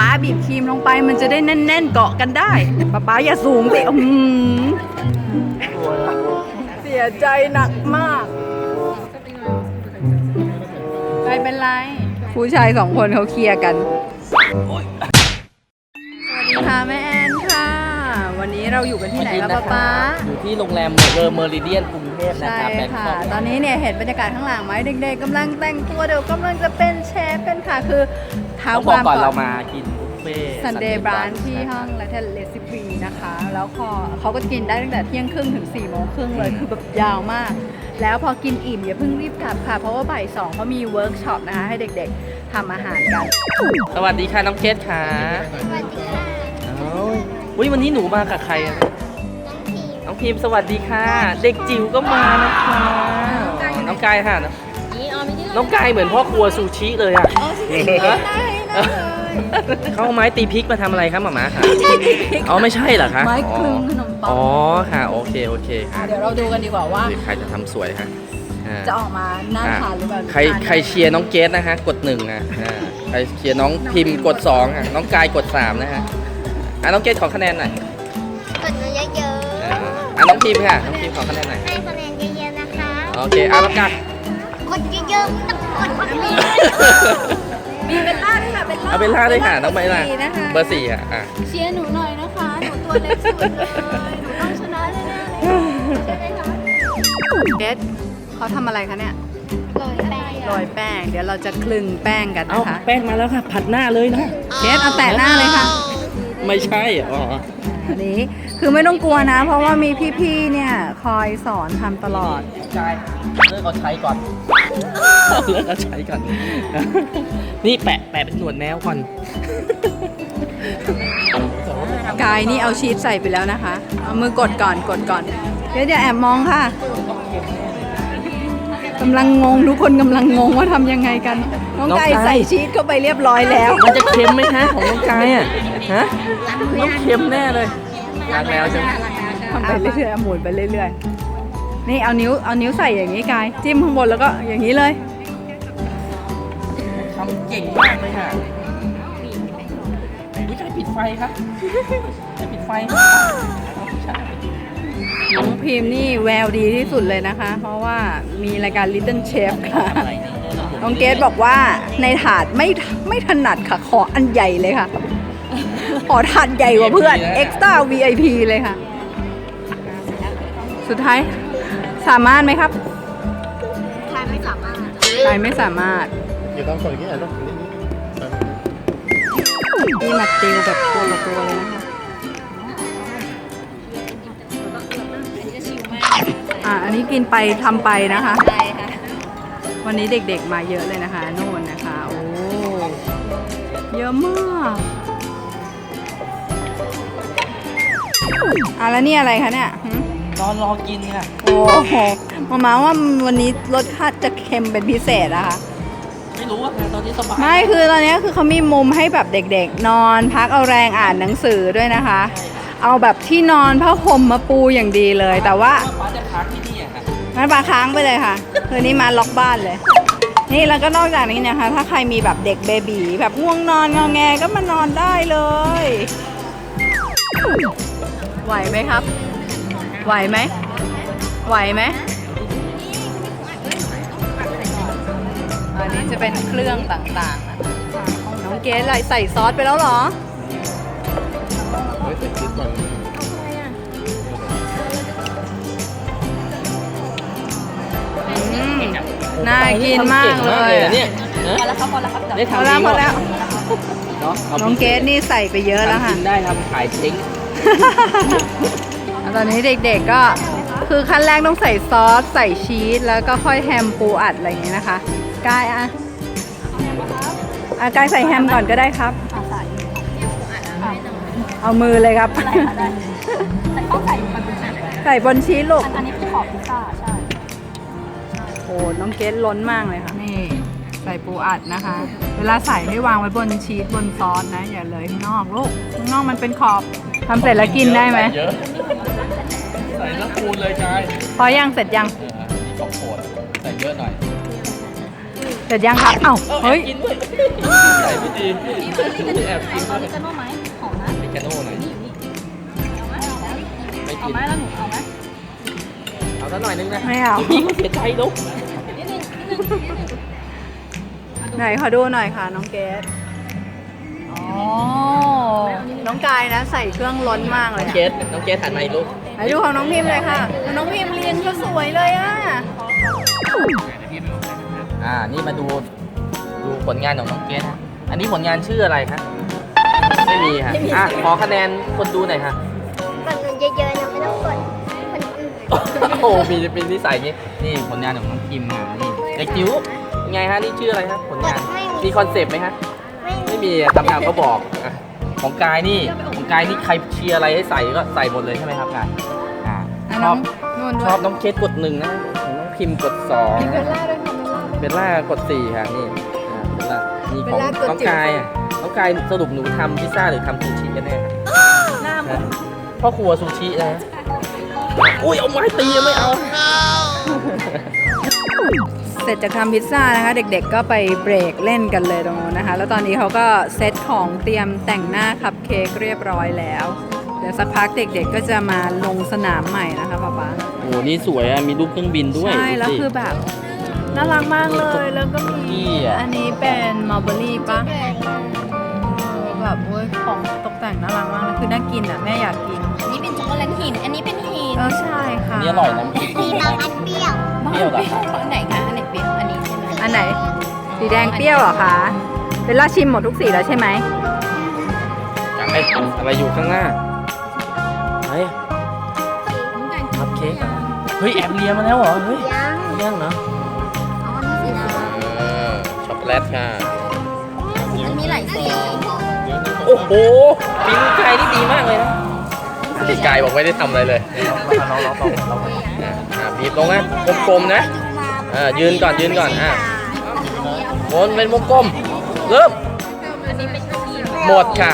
ป๊าบีบครีมลงไปมันจะได้แน่นๆเกาะกันได้ป๊าป๊าอย่าสูงสิอื้อหือเสียใจหนักมากไม่เป็นไร ผู้ชายสองคนเขาเคลียร์กัน สวัสดีค่ะแม่แอนค่ะ วันนี้เราอยู่กันที่ไหนครับป๊าป๊า อยู่ที่โรงแรมเรอเมอริเดียนกรุงเทพนะใช่ครับแบงคค่ะ อกตอนนี้เนี่ยเห็นบรรยากาศข้างหลังไหมเด็กๆกำลังแต่งตัวเดี๋ยวกำลังจะเป็นเชฟกันค่ะ คือ เท้าต้องคบอกวามก่อนก่เราอนมากินบุฟเฟ่ต์ซันเดย์ Sunday บราน brunch ที่ห้องและเทลเลซิฟีนะคะ แล้วพอเขาก็กินได้ตั้งแต่เที่ยงครึ่งถึง4ี่โมงครึ่งเลย คือแบบยาวมาก แล้วพอกินอิ่มอย่าเพิ่งรีบกลับค่ะ เพราะว่าบ่ายสองเขามีเวิร์กช็อปนะคะ ให้เด็กๆทำอาหารกัน สวัสดีค่ะน้องเคสค่ะสวัสดีค่ะอุ้ยวันนี้หนูมากับใครอะน้องพิมพ์สวัสดีค่ะ เด็กจิ๋วก็มานะคะน้องกายค่ะน้องกายเหมือนพ่อครัวซูชิเลยอะเขาเอาไม้ตีพริกมาทำอะไรครับหมาม่าค่ะอ๋อไม่ใช่เหรอคะไม้คลึงขนมปังอ๋อค่ะโอเคโอเคค่ะเดี๋ยวเราดูกันดีกว่าว่า ใครจะทำสวยค่ะอ่า จะออกมาน่าทานหรือเปล่าใครใครเชียร์น้องเกสนะฮะกดหนึ่งนะอ่าใครเชียร์น้องพิมพ์กดสองอะน้องกายกดสามนะฮะอะน้องเกสขอคะแนนหน่อยกดเยอะอ่าอะน้องพิมพ์ค่ะน้องพิมพ์ขอคะแนนหน่อยๆ ให้คะแนนเยอะๆนะคะ โอเคอะน้องกาย กดเยอะๆต้องกดคนนี้ เบลล่าเอาเป็นล่าด้วยค่ะน้องใบล่าสี่นะคะเบอร์สี่อะอะเชียร์หนูหน่อยนะคะ หนูตัวเล็กสุดเลย หนูต้องชนะแน่ๆเลยใช่ไหมคะเดดเขาทำอะไรคะเนี่ยโรยแป้งโรยแป้ง เดี๋ยวเราจะคลึงแป้งกันเอานะคะแป้งมาแล้วค่ะ ผัดหน้าเลยนะ เดดเอาแตะหน้าเลยค่ะไม่ใช่อ๋ออันนี้คือไม่ต้องกลัวนะ เพราะว่ามีพี่ๆเนี่ยคอยสอนทำตลอดกายเลิกเอาใช้ก่อน เลิกเอาใช้ก่อน นี่แปะแปะเป็นหนวดแมวก่อน กายนี่เอาชีสใส่ไปแล้วนะคะ เอามือกดก่อนกดก่อน เดี๋ยวอย่าแอบมองค่ะกำลังงงทุกคนกำลังงงว่าทำยังไงกัน น้องน้องไก่ไก่ ใส่ชีสเข้าไปเรียบร้อยแล้ว มันจะเค็มไหมฮะของน้องกายอะฮะต้องเค็มแน่เลยล้างแล้วใช่ไหม ทำไปเรื่อยๆหมุนไปเรื่อยๆ นี่เอานิ้วเอานิ้วใส่อย่างนี้กาย จิ้มข้างบนแล้วก็อย่างนี้เลยทำเก่งมากเลยค่ะอุ้ยใช่ปิดไฟครับใช่ปิดไฟครับใช่น้องพิมพ์นี่แววดีที่สุดเลยนะคะ เพราะว่ามีรายการ Little Chef ค่ะอะไรเนี่ยน้องเกดบอกว่าในถาดไม่ไม่ถนัดค่ะ ขออันใหญ่เลยค่ะ ขอถาดใหญ่กว่าเพื่อน Extra VIP เลยค่ะ สุดท้าย สามารถไหมครับทานไม่สามารถใครไม่สามารถ Yo tampoco quiero, ¿no? นี่มาติวแบบตัวละตัวเลยนะคะ อะ อันนี้กินไปทำไปนะคะ ใช่ค่ะวันนี้เด็กๆมาเยอะเลยนะคะโน่นนะคะ โอ้ เยอะมากอะแล้วนี่อะไรคะเนี่ยหึ นอนรอกินค่ะโอ้โหมามาว่าวันนี้รสชาติจะเค็มเป็นพิเศษนะคะ ไม่รู้อะค่ะตอนนี้สบายไม่คือตอนนี้คือเขามีมุมให้แบบเด็กๆ นอนพักเอาแรงอ่านหนังสือด้วยนะคะ เอาแบบที่นอนผ้าห่มมาปูอย่างดีเลย แต่ว่าป้าจะค้างที่นี่อะค่ะงั้นปลาค้างไปเลยค่ะ คืนนี้มาล็อกบ้านเลย นี่แล้วก็นอกจากนี้นะคะ ถ้าใครมีแบบเด็กเบบีแบบง่วงนอนงอแงก็มานอนได้เลย ไหวไหมครับ ไหวไหม ไหวไหม อันนี้จะเป็นเครื่องต่างๆนะน้องเกดใส่ซอสไปแล้วเหรอ Ese es con อืมน่ากินมากเลยทำก่งมากเนี่ยพอแล้วครับพอแล้วครับได้พอทำแล้วพอแล้ว เนาะาน้องเกดนี่ใส่ไปเยอะแล้วค่ะกินได้ทำขายทิ้ง ตอนนี้เด็กๆก็คือขั้นแรกต้องใส่ซอส ใส่ชีส แล้วก็ค่อยแฮมปูอัดอะไรอย่างนี้นะคะกายอะอะกายใส่แฮมก่อนก็ได้ครับ เอามือเลยครับใส่บนชีสลูก อันนี้คือขอบพิซซ่าใช่ โอ้น้องเกดล้นมากเลยค่ะ นี่ ส่ปูอัดนะคะ เวลาใส่ให้วางไว้บนชีสบนซอสนะ อย่าเลยข้างนอกลูกข้างนอกมันเป็นขอบทำเสร็จแล้วกินได้ไหม เยอะใส่แล้วคูณเลยกายพอยังเสร็จยังเออนี่ของโปรดใส่เยอะหน่อยเสร็จยังครับเอ้าเฮ้เฮ้ยยกินด้วยใส่ไม่ดีแอบกินอด้วยอริกาโน่ไหมหอมนะอเมริกาโน่หน่อยเอาไหมเอาไหมไม่เอากินไหมแล้วหนูเอาไหมเอาสักหน่อยนึงนะไม่เอาพี่เขาเสียใจลูกนิดนึงนิดนึงนิดนึง ไหนขอดูหน่อยค่ะ น้องเกดอ๋อ น้องกายนะใส่เครื่องล้นมากเลยน้องค่ะเกสน้องเกสหันมาอีกลูกไหนดูของน้องพิมพ์เลยค่ะ น้องพิมพ์เรียนก็สวยเลยอะ อ่า นี่มาดู ดูผลงานของน้องเกสนะอันนี้ผลงานชื่ออะไรคะไม่มีค่ะอะขอคะแนนคนดูหน่อยค่ะกดเงินเยอะๆนะไม่ต้องกดคนอื่น โอ้โหมีเป็นนิสัยอย่างงี้ นี่ผลงานของน้องพิมพ์อะนี่เด็กจิ๋วยัง ไงฮะนี่ชื่ออะไรครับผลงานมีคอนเซปต์ไหมฮะไม่ไม่มีอะตามงานเขาบอกอะของกายนี่ของกายนี่ใครเชียร์อะไรให้ใส่ก็ใส่หมดเลยใช่ไหมครับกายอ่าอะชน้ออบงนุ่นชด้วอยบน้องเคสกดหนึ่งนะของน้องพิมพ์กดสองมีเบนะลล่าด้วยค่ะเบลล่าด้วยเบลล่ากดสี่ค่ะนี่อ่าเบลล่านี่ของเบลล่ากดน้องจิ๋วกายอะน้องกายสรุปหนูทำพิซซ่าหรือทำซูชิกันแน่หน้าเหมือนพ่อครัวซูชินะอุ้ยเอาไม้ตีไม่เอา เสร็จจากทำพิซซ่านะคะ เด็กๆก็ไปเบรกเล่นกันเลยตรงนู้นนะคะ แล้วตอนนี้เขาก็เซตของเตรียมแต่งหน้าคัพเค้กเรียบร้อยแล้ว เดี๋ยวสักพักเด็กๆก็จะมาลงสนามใหม่นะคะป๊าป๊าโอ้นี่สวยอะมีรูปเครื่องบินด้วยใช่ดูแล้วสิ คือแบบน่ารักมากเลยแล้วก็มีนี่อะอันนี้เป็นมัลเบอรี่ปะเออแบบโอ้ยของตกแต่งน่ารักมากเลยคือน่ากินอะแม่อยากกินอันนี้เป็นช็อกโกแลตหิน อันนี้เป็นหินเออใช่ค่ะ นี่อร่อยนะพี่มีบางอันเปรี้ยวเปรี้ยวเหรออันไหนคะอันไหนเปรี้ยวอันนี้ใช่ ไหมอันไหน สีแดงเปรี้ยวเหรอคะเบลล่าชิมหมดทุกสีแล้วใช่ไหมจังไอ้อะไรอยู่ข้างหน้าไหนคัพเค้กเฮ้ยแอบเลียมาแล้วเหรอเฮ้ยยังยังเหรออ๋อนี่สีน้ช็อกโกแลตค่ะำมันมีหลายสีโอ้โหปีนกายนี่ดีมากเลยนะปีกายบอกไม่ได้ทำอะไรเลยอะอะบีบลงนะกลมๆนะเออยืนก่อนยืนก่อนอะ วนเป็นวงกลม เริ่ม หมดค่ะ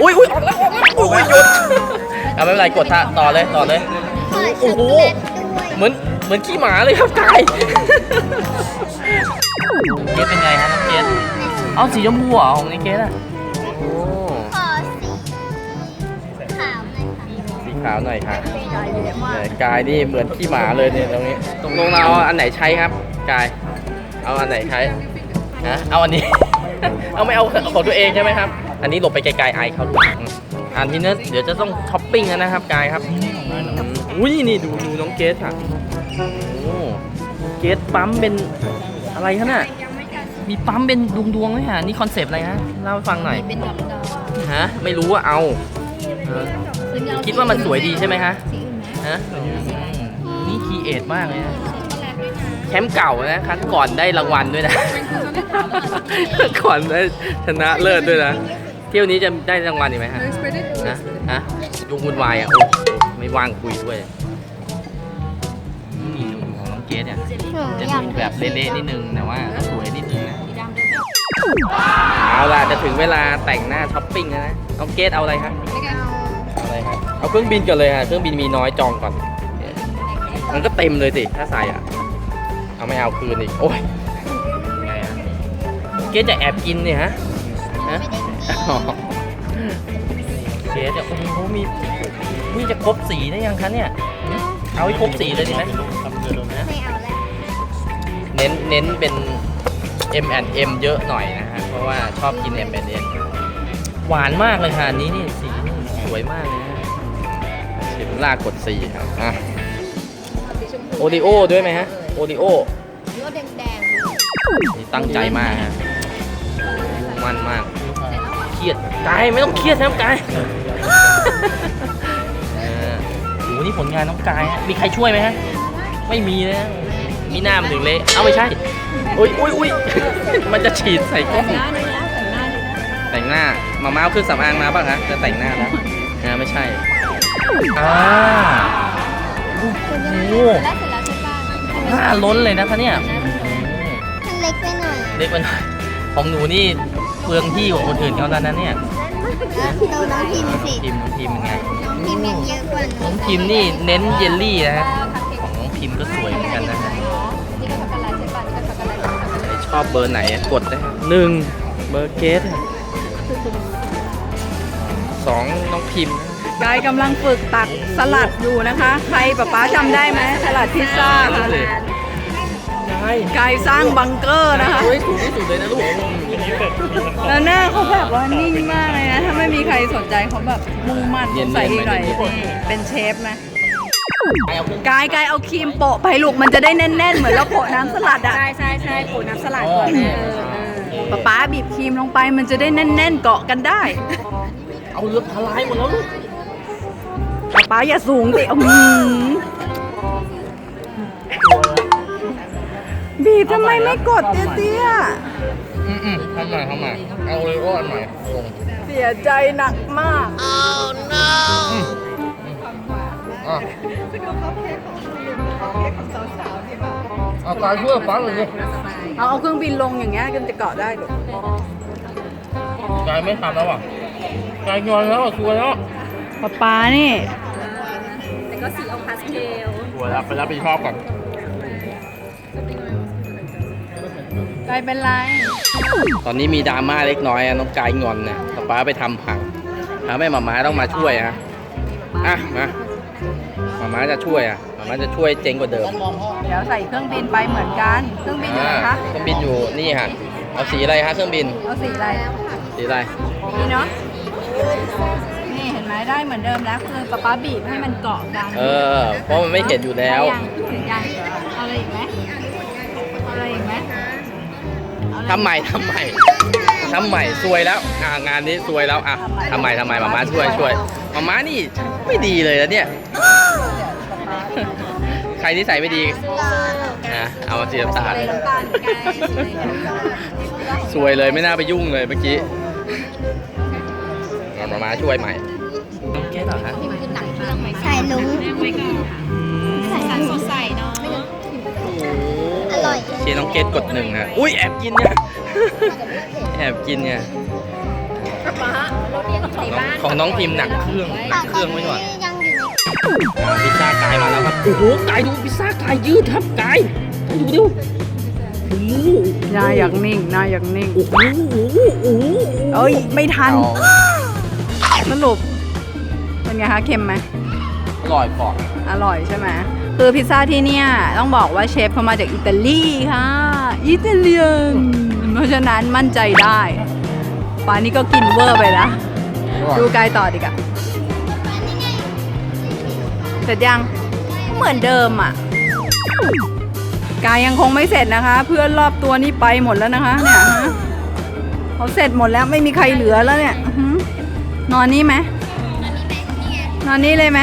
อุ้ยอุ้ยออกแล้วออกแล้วอุ้ยหยุดเอาไม่เป็นไรกดท่าต่อเลยต่อเลย โอ้โห เหมือนเหมือนขี้หมาเลยครับกายเกสเป็นไงฮะน้องเกสเอาสีชมพูเหรอของในเกสอะโอ้ขอสีขาวหน่อยค่ะสีขาวหน่อยค่ะเนี่ยกายนี่เหมือนขี้หมาเลยเนี่ยตรงนี้ตรงลงเราเอาอันไหนใช้ครับกาย เอาอันไหนใช้ฮะเอาอันนี้ เอาไม่เอาของตัวเองใช่ไหมครับ อันนี้หลบไปไกลๆไอายเขาดูอันที่นี้เดี๋ยวจะต้องช้อปปิ้งแล้วนะครับกายครับอุ้ยนี่ดูดูน้องเกสค่ะโอ้เกสปั๊มเป็นอะไรคะน่ะมีปั๊มเป็นดวงๆไหมฮะนี่คอนเซปต์อะไรฮะเล่าให้ฟังหน่อยเป็นดอกดอกฮะไม่รู้ว่าเอาเออคิดว่ามันสวยดีใช่ไหมคะสีอื่นไหมฮะอืมนี่คีเอทมากเลยนะ แชมป์เก่านะครั้งก่อนได้รางวัลด้วยนะ ก่อนได้ชนะเลิศด้วยนะ เที่ยวนี้จะได้รางวัลอีกไหมฮะฮะฮะยุงวุ่นวายอะโอ้ไม่ว่างคุยด้วยนี่ดูของน้องเกดเนี่ยจะดูแบบเละๆนิดนึงแต่ว่าก็สวยนิดนึงนะสีดำด้วยเอาล่ะจะถึงเวลาแต่งหน้าช้อปปิ้งแล้วนะน้องเกดเอาอะไรครับเอาอะไรครับเอาเครื่องบินก่อนเลยฮะเครื่องบินมีน้อยจองก่อนมันก็เต็มเลยสิถ้าใส่อะ เอาไม่เอาคืนอีก โอ้ยไงอะเกจะแอบกินเนี่ยฮะฮะอ๋อเกดจะโอ้โหมีนี่จะครบสีได้ยังคะเนี่ย เอาให้ครบสีเลยดีไหมไม่เอาแล้วเน้นเน้นเป็น M M เยอะหน่อยนะฮะ เพราะว่าชอบกิน M M หวานมากเลยค่ะอันนี้นี่สีนี่สวยมากเลยนะเห็นลากกดสีครับอะโอริโอด้วยไหมฮะ โอริโอรถแดงนี่ตั้งใจมากฮะมันมากเครียดกายไม่ต้องเครียดนะครับกายเออโหนี่ผลงานน้องกายฮะมีใครช่วยไหมฮะไม่มีเลยนะมีหน้ามันถึงเละเอาไม่ใช่อุ้ยอุ้ยอุ้ยมันจะฉีดใส่กล้อง หน้าเลยนะแต่งหน้าเลยนะแต่งหน้ามาม้าเอาเครื่องสำอางมาป่ะคะจะแต่งหน้าแล้วอ่าไม่ใช่อ่าโอ้โหๆแล้วเสร็จ แล้วใช่ป่ะหน้าล้นเลยนะคะเนี่ยมันเล็กไปหน่อยเล็กไปหน่อยของหนูนี่เปลืองที่กว่าคนอื่นเขาแล้วนะเนี่ยแล้วดูน้องพิมพ์สิ พิมพ์น้องพิมพ์เป็นไง น้องพิมพ์ยังเยอะกว่าน้องพิมพ์นี่เน้นเยลลี่นะฮะของน้องพิมพ์ก็สวยเหมือนกันนะฮะนี่ก็ช็อกโกแลตใช่ป่ะนี่ก็ช็อกโกแลตชอบเบอร์ไหนอะกดได้หนึ่งเบอร์เกสอะสองน้องพิมพ์ กายกำลังฝึกตักสลัดอยู่นะคะ ใครป๊าป๊าจำได้ไหมสลัดพิซซ่าค่ะใช่กายสร้างบังเกอร์นะคะเฮ้ยถูกที่สุดเลยนะลูกแล้วหน้าเขาแบบว่านิ่งมากเลยนะ ถ้าไม่มีใครสนใจเขาแบบมุ่งมั่นใส่อีกหน่อยนี่เป็นเชฟนะไปเอาเครื่องกายกายเอาครีมโปะไปลูกมันจะได้แน่น ๆ เหมือนเราโปะน้ำสลัดอะใช่ใช่ใช่ปูน้ำสลัดก่อนแม่เออเออป๊าป๊าบีบครีมลงไปมันจะได้แน่น ๆ เกาะกันได้ เอาเรือพลายหมดแล้วลูก ป๊าป๊าอย่าสูงสิอื้อหือบีบทำไมไม่กดเตี้ยอืมอืมทำใหม่ทำใหม่เอาเลยโอ้อันใหม่ลงๆเสียใจหนักมาก อะเอากายช่วยปั๊บเลยดิเอาเอาเครื่องบินลงอย่างเงี้ยกันจะเกาะได้หรอกกายไม่ทำแล้วอะกายงอนแล้วอะชัวร์แล้วป๊าป๊านี่แต่ก็สีออก พาสเทลชัวร์แล้วไปรับผิดชอบก่อนกลายเป็นไร ตอนนี้มีดราม่าเล็กน้อยอะน้องกายงอนนะป๊าป๊าไปทำพังทำให้หมาม้าต้องมาช่วยฮะอะมาหมาม้าจะช่วยอะหมาม้าจะช่วยเจ๊งกว่าเดิมเดี๋ยวใส่เครื่องบินไปเหมือนกัน เครื่องบินอยู่ไหนคะเครื่องบินอยู่นี่ฮะเอาสีอะไรฮะเครื่องบิน เอาสีอะไร สีอะไร นี่เนาะนี่เห็น ไหมได้เหมือนเดิมแล้วคือป๊าป๊าบีบให้มันเกาะกันเออเพราะมันไม่เห็นอยู่แล้ว ยังยังเอาอะไรอีกไหมเอาอะไรอีกไหมเอาอะไรอีกทำใหม่ทำใหม่ทำใหม่ซวยแล้วอ่างานนี้ซวยแล้วอะทำใหม่ทำใหม่หมาม้าช่วยช่วยหมาม้านี่ไม่ดีเลยแล้วเนี่ย ใครที่ใส่ไม่ดีนะเอามาสีน้ำตาลน้ำตาลไงซวยเลยไม่น่าไปยุ่งเลยเมื่อกี้เอาหมาม้าช่วยใหม่ น้องเกดเหรอฮะใส่ลุงใส่สันสดใสเนาะอร่อยเชียร์น้องเกดกดหนึ่งฮะอุ้ยแอบกินเนี่ยแอบกินเนี่ยป้าเราเรียนในบ้านของน้องพิมพ์หนักเครื่องหนักเครื่องไว้ก่อนยังอยู่ในอ่าพิซซ่ากายมาแล้วครับโอ้โหกายดูพิซซ่ากายยืดครับกายกายดูดิโอ้โหนายอยากนิ่งนายอยากนิ่งโอ้โหโอ้โหโอ้โหเอ้ยไม่ทันเอาสรุปเป็น ไงคะเค็มไหมอร่อยกว่าอร่อยใช่ไหมคือพิซซ่าที่เนี่ยต้องบอกว่าเชฟเขามาจากอิตาลีค่ะ อิตาเลียน เพราะฉะนั้นมั่นใจได้ปานี่ก็กินเวอร์ไปนะดูกายต่อดีกว่าเสร็จยังเหมือนเดิมอะกายยังคงไม่เสร็จนะคะ เพื่อนรอบตัวนี่ไปหมดแล้วนะคะเนี่ยฮะเขาเสร็จหมดแล้วไม่มีใครเหลือแล้วเนี่ยอื้อหือนอนนี่ไหม นอนนี่เลยไหม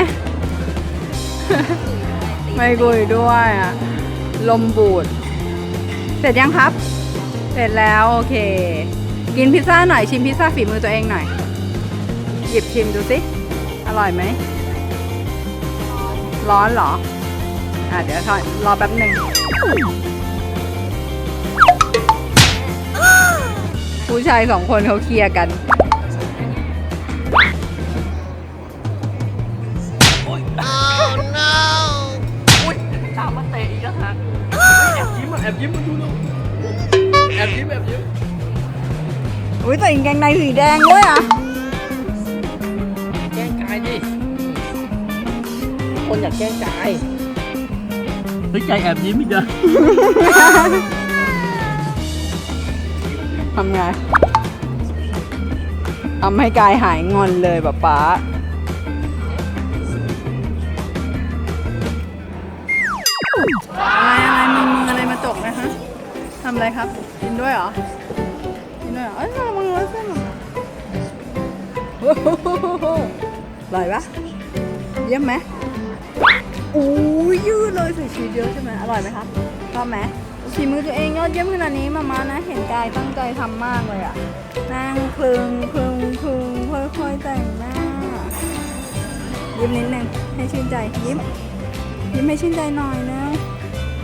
ไม่กุยด้วยอะ ลมบูด เสร็จยังครับ เสร็จแล้วโอเค กินพิซซ่าหน่อยชิมพิซซ่าฝีมือตัวเองหน่อย หยิบชิมดูสิ อร่อยไหม ร้อนเหรอ อะเดี๋ยวรอแป๊บหนึ่งผู้ชายสองคนเขาเคลียร์กัน แอบยิ้มแอบยิ้มอุ้ยแต่กางเกงในสีแดงด้วยอะแกล้งกายดิคนอยากแกล้งกายเฮ้ยกายแอบยิ้มอีกแล้วทำไงทำให้กายหายงอนเลยป๊าป๊า ทำอะไรครับ กินด้วยเหรอ กินด้วยเหรอเอ้ยมามือไว้เส้นโอ้โหอร่อยปะเยี่ยมไหมอู้ยืดเลยใส่ชีสเยอะใช่ไหมอร่อยไหมครับชอบไหมชีมือตัวเองยอดเยี่ยมขนาดนี้มามานะ เห็นกายตั้งใจทำมากเลยอะนั่งคลึงคลึงคลึงค่อยๆแต่งหน้า ยิ้มนิดนึงให้ชื่นใจยิ้มยิ้มให้ชื่นใจหน่อยนะ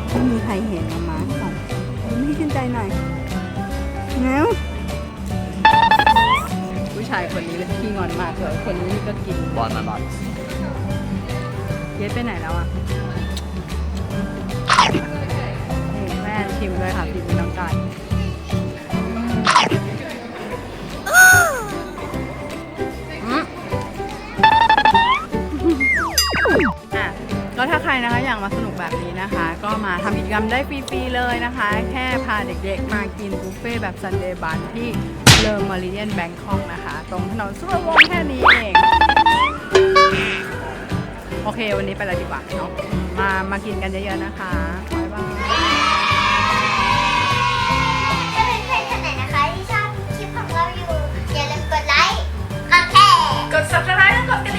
ไม่มีใครเห็นมามาก่อน ยิ้มให้ชื่นใจหน่อยเร็วผู้ชายคนนี้เป็นขี้งอนมากเลยคนนี้ก็กินบอลมาบอลเย็ดไปไหนแล้วอะนี่แม่ชิมด้วยค่ะฝีมือน้องก ล้วถ้าใครนะคะอยากมาสนุกแบบนี้นะคะ ก็มาทำกิจกรรมได้ฟรีๆเลยนะคะ แค่พาเด็กๆ มากินบุฟเฟ่แบบซันเดย์บัรที่เลอร์มาริเดีนแบงคอกนะคะ ตรงถนนสุรวงศ์แค่นี้เอง โอเค วันนี้ไปละวดีกว่าเนาะมามากินกันเยอะๆนะคะบ๊ายบายไหนนะคะ ที่ชอบคลิปของเราอยู่ อย่าลืมกดไลค์ กดแชร์ กด subscribe แล้วกด